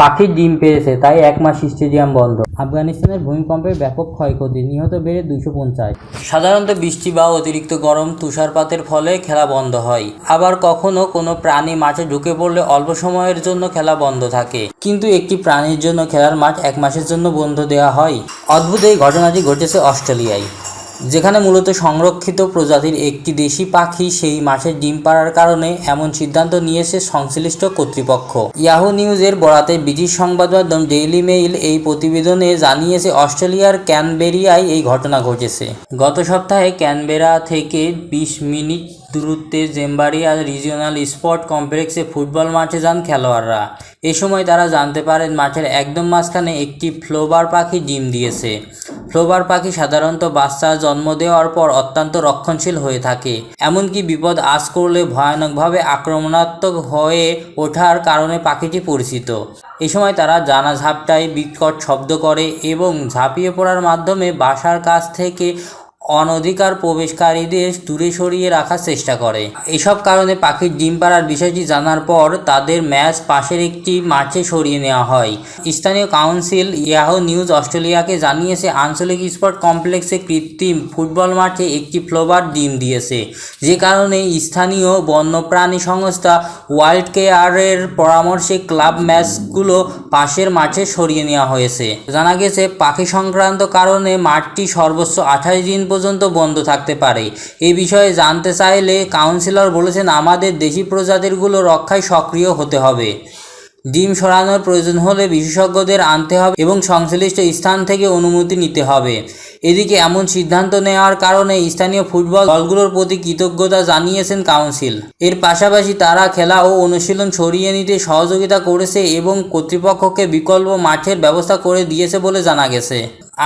পাখির ডিম পেয়েছে, তাই এক মাস স্টেডিয়াম বন্ধ। আফগানিস্তানের ভূমিকম্পে ব্যাপক ক্ষয়ক্ষতি, নিহত বেড়ে দুশো পঞ্চাশ। সাধারণত বৃষ্টি বা অতিরিক্ত গরম তুষারপাতের ফলে খেলা বন্ধ হয়। আবার কখনো কোনো প্রাণী মাঠে ঢুকে পড়লে অল্প সময়ের জন্য খেলা বন্ধ থাকে। কিন্তু একটি প্রাণীর জন্য খেলার মাঠ এক মাসের জন্য বন্ধ দেওয়া হয়। অদ্ভুত এই ঘটনাটি ঘটেছে অস্ট্রেলিয়ায়। যেখানে মূলত সংরক্ষিত প্রজাতির একটি দেশি পাখি সেই মাঠে ডিম পাড়ার কারণে এমন সিদ্ধান্ত নিয়েছে সংশ্লিষ্ট কর্তৃপক্ষ। ইয়াহু নিউজের বরাতে ব্রিটিশ সংবাদ মাধ্যম ডেইলি মেইল এই প্রতিবেদনে জানিয়েছে, অস্ট্রেলিয়ার ক্যানবেরিয়ায় এই ঘটনা ঘটেছে। গত সপ্তাহে ক্যানবেরা থেকে বিশ মিনিট দূরত্বে জেম্বারিয়া রিজিওনাল স্পোর্ট কমপ্লেক্সে ফুটবল মাঠে যান খেলোয়াড়রা। এ সময় তারা জানতে পারেন, মাঠের একদম মাঝখানে একটি ফ্লোবার পাখি ডিম দিয়েছে। ফ্লোবার পাখি সাধারণত বাচ্চা জন্ম দেওয়ার পর অত্যন্ত রক্ষণশীল হয়ে থাকে। এমনকি বিপদ আজ করলে ভয়ানকভাবে আক্রমণাত্মক হয়ে ওঠার কারণে পাখিটি পরিচিত। এ সময় তারা জানা ঝাপটায় বিকট শব্দ করে এবং ঝাঁপিয়ে পড়ার মাধ্যমে বাসার কাছ থেকে অনধিকার প্রবেশকারীদের দূরে সরিয়ে রাখার চেষ্টা করে। এসব কারণে পাখির ডিম পাড়ার বিষয়টি জানার পর তাদের ম্যাচ পাশের একটি মাঠে সরিয়ে নেওয়া হয়। স্থানীয় কাউন্সিল ইয়াহো নিউজ অস্ট্রেলিয়াকে জানিয়েছে, আঞ্চলিক স্পোর্ট কমপ্লেক্সে কৃত্রিম ফুটবল মাঠে একটি ফ্লোবার ডিম দিয়েছে। যে কারণে স্থানীয় বন্যপ্রাণী সংস্থা ওয়াইল্ড কেয়ারের পরামর্শে ক্লাব ম্যাচগুলো পাশের মাঠে সরিয়ে নেওয়া হয়েছে। জানা গেছে, পাখি সংক্রান্ত কারণে মাঠটি সর্বোচ্চ আঠাশ দিন পর্যন্ত বন্ধ থাকতে পারে। এ বিষয়ে জানতে চাইলে কাউন্সিলর বলেছেন, আমাদের দেশি প্রজাতিরগুলো রক্ষায় সক্রিয় হতে হবে। ডিম সরানোর প্রয়োজন হলে বিশেষজ্ঞদের আনতে হবে এবং সংশ্লিষ্ট স্থান থেকে অনুমতি নিতে হবে। এদিকে এমন সিদ্ধান্ত নেওয়ার কারণে স্থানীয় ফুটবল দলগুলোর প্রতি কৃতজ্ঞতা জানিয়েছেন কাউন্সিল। এর পাশাপাশি তারা খেলা ও অনুশীলন সরিয়ে নিতে সহযোগিতা করেছে এবং কর্তৃপক্ষকে বিকল্প মাঠের ব্যবস্থা করে দিয়েছে বলে জানা গেছে।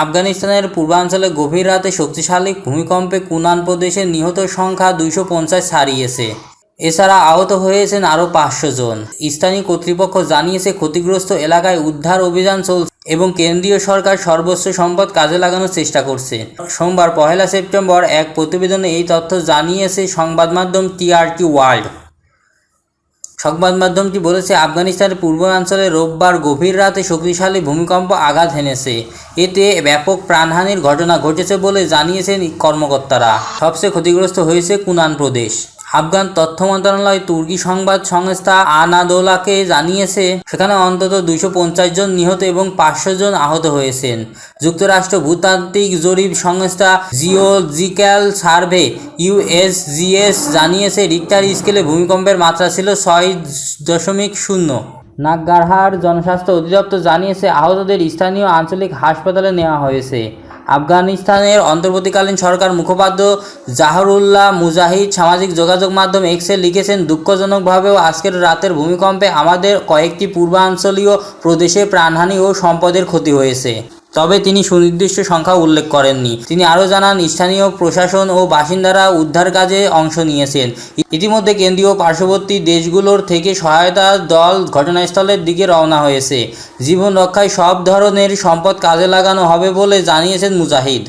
আফগানিস্তানের পূর্বাঞ্চলে গভীর রাতে শক্তিশালী ভূমিকম্পে কুনান প্রদেশে নিহত সংখ্যা দুইশো পঞ্চাশ ছাড়িয়েছে। এছাড়া আহত হয়েছেন আরও পাঁচশো জন। স্থানীয় কর্তৃপক্ষ জানিয়েছে, ক্ষতিগ্রস্ত এলাকায় উদ্ধার অভিযান চলছে এবং কেন্দ্রীয় সরকার সর্বোচ্চ সম্পদ কাজে লাগানোর চেষ্টা করছে। সোমবার পহেলা সেপ্টেম্বর এক প্রতিবেদনে এই তথ্য জানিয়েছে সংবাদ মাধ্যম টিআরটি ওয়ার্ল্ড। সংবাদ মাধ্যমটি বলেছে, আফগানিস্তানের পূর্বাঞ্চলে রোববার গভীর রাতে শক্তিশালী ভূমিকম্প আঘাত হেনেছে। এতে ব্যাপক প্রাণহানির ঘটনা ঘটেছে বলে জানিয়েছেন কর্মকর্তারা। সবচেয়ে ক্ষতিগ্রস্ত হয়েছে কুনান প্রদেশ। আফগান তথ্য মন্ত্রণালয় তুর্কি সংবাদ সংস্থা আনাদোলাকে জানিয়েছে, সেখানে অন্তত দুইশো পঞ্চাশ জন নিহত এবং পাঁচশো জন আহত হয়েছেন। যুক্তরাষ্ট্র ভূতাত্ত্বিক জরিপ সংস্থা জিওলজিক্যাল সার্ভে ইউএসজিএস জানিয়েছে, রিক্টার স্কেলে ভূমিকম্পের মাত্রা ছিল ছয় দশমিক শূন্য। নাগগারহার জনস্বাস্থ্য অধিদপ্তর জানিয়েছে, আহতদের স্থানীয় আঞ্চলিক হাসপাতালে নেওয়া হয়েছে। আফগানিস্তানের অন্তর্বর্তীকালীন সরকার মুখপাত্র জাহরুল্লাহ মুজাহিদ সামাজিক যোগাযোগ মাধ্যম এক্সে লিখেছেন, দুঃখজনকভাবেও আজকের রাতের ভূমিকম্পে আমাদের কয়েকটি পূর্বাঞ্চলীয় প্রদেশে প্রাণহানি ও সম্পদের ক্ষতি হয়েছে। তবে তিনি সুনির্দিষ্ট সংখ্যা উল্লেখ করেননি। তিনি আরও জানান, স্থানীয় প্রশাসন ও বাসিন্দারা উদ্ধার কাজে অংশ নিয়েছেন। ইতিমধ্যে কেন্দ্রীয় পার্শ্ববর্তী দেশগুলোর থেকে সহায়তা দল ঘটনাস্থলের দিকে রওনা হয়েছে। জীবন রক্ষায় সব ধরনের সম্পদ কাজে লাগানো হবে বলে জানিয়েছেন মুজাহিদ।